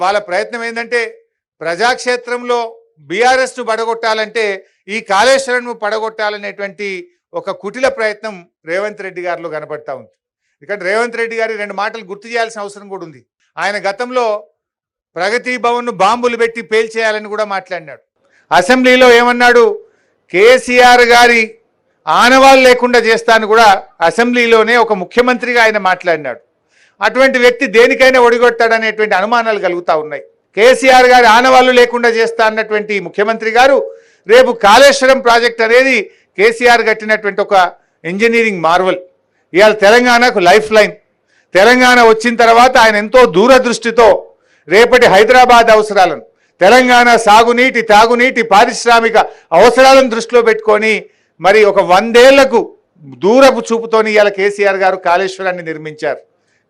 వాళ్ళ ప్రయత్నం ఏంటంటే ప్రజాక్షేత్రంలో బీఆర్ఎస్ను పడగొట్టాలంటే ఈ కాళేశ్వరంను పడగొట్టాలనేటువంటి ఒక కుటిల ప్రయత్నం రేవంత్ రెడ్డి గారిలో కనపడతా ఉంది. ఇక్కడ రేవంత్ రెడ్డి గారి రెండు మాటలు గుర్తు చేయాల్సిన అవసరం కూడా ఉంది. ఆయన గతంలో ప్రగతి భవన్ను బాంబులు పెట్టి పేల్చేయాలని కూడా మాట్లాడినాడు. అసెంబ్లీలో ఏమన్నాడు? కేసీఆర్ గారి ఆనవాళ్ళు లేకుండా చేస్తాను కూడా అసెంబ్లీలోనే ఒక ముఖ్యమంత్రిగా ఆయన మాట్లాడినాడు. అటువంటి వ్యక్తి దేనికైనా ఒడిగొట్టాడనేటువంటి అనుమానాలు కలుగుతా ఉన్నాయి. కేసీఆర్ గారి ఆనవాళ్ళు లేకుండా చేస్తా అన్నటువంటి ముఖ్యమంత్రి గారు రేపు కాళేశ్వరం ప్రాజెక్ట్ అనేది కేసీఆర్ కట్టినటువంటి ఒక ఇంజనీరింగ్ మార్వల్. ఇవాళ తెలంగాణకు లైఫ్ లైన్. తెలంగాణ వచ్చిన తర్వాత ఆయన ఎంతో దూరదృష్టితో రేపటి హైదరాబాద్ అవసరాలను తెలంగాణ సాగునీటి తాగునీటి పారిశ్రామిక అవసరాలను దృష్టిలో పెట్టుకొని మరి ఒక వందేళ్ళకు దూరపు చూపుతోని ఇవాళ కేసీఆర్ గారు కాళేశ్వరాన్ని నిర్మించారు.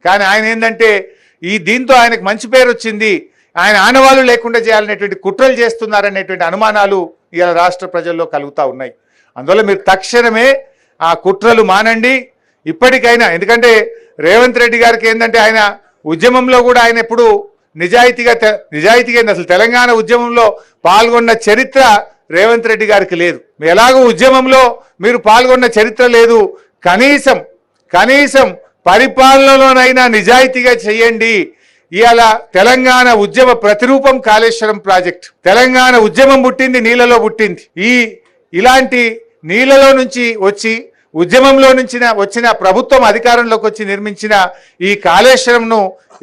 కానీ ఆయన ఏంటంటే ఈ దీంతో ఆయనకు మంచి పేరు వచ్చింది. ఆయన ఆనవాళ్ళు లేకుండా చేయాలనేటువంటి కుట్రలు చేస్తున్నారనేటువంటి అనుమానాలు ఇవాళ రాష్ట్ర ప్రజల్లో కలుగుతూ ఉన్నాయి. అందువల్ల మీరు తక్షణమే ఆ కుట్రలు మానండి. ఇప్పటికైనా ఎందుకంటే రేవంత్ రెడ్డి గారికి ఏంటంటే ఆయన ఉద్యమంలో కూడా ఆయన ఎప్పుడు నిజాయితీగా తె- నిజాయితీగా అసలు తెలంగాణ ఉద్యమంలో పాల్గొన్న చరిత్ర రేవంత్ రెడ్డి గారికి లేదు. ఎలాగో ఉద్యమంలో మీరు పాల్గొన్న చరిత్ర లేదు. కనీసం కనీసం పరిపాలనలోనైనా నిజాయితీగా చేయండి. ఇవాళ తెలంగాణ ఉద్యమ ప్రతిరూపం కాళేశ్వరం ప్రాజెక్ట్. తెలంగాణ ఉద్యమం పుట్టింది నీళ్ళలో పుట్టింది. ఈ ఇలాంటి నీళ్ళలో నుంచి వచ్చి ఉద్యమంలో నుంచి వచ్చిన ప్రభుత్వం అధికారంలోకి వచ్చి నిర్మించిన ఈ కాళేశ్వరంను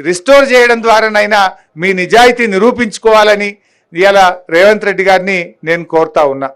రిస్టోర్ చేయడం ద్వారానైనా మీ నిజాయితీ నిరూపించుకోవాలని ఇవాళ రేవంత్ రెడ్డి గారిని నేను కోరుతా ఉన్నా.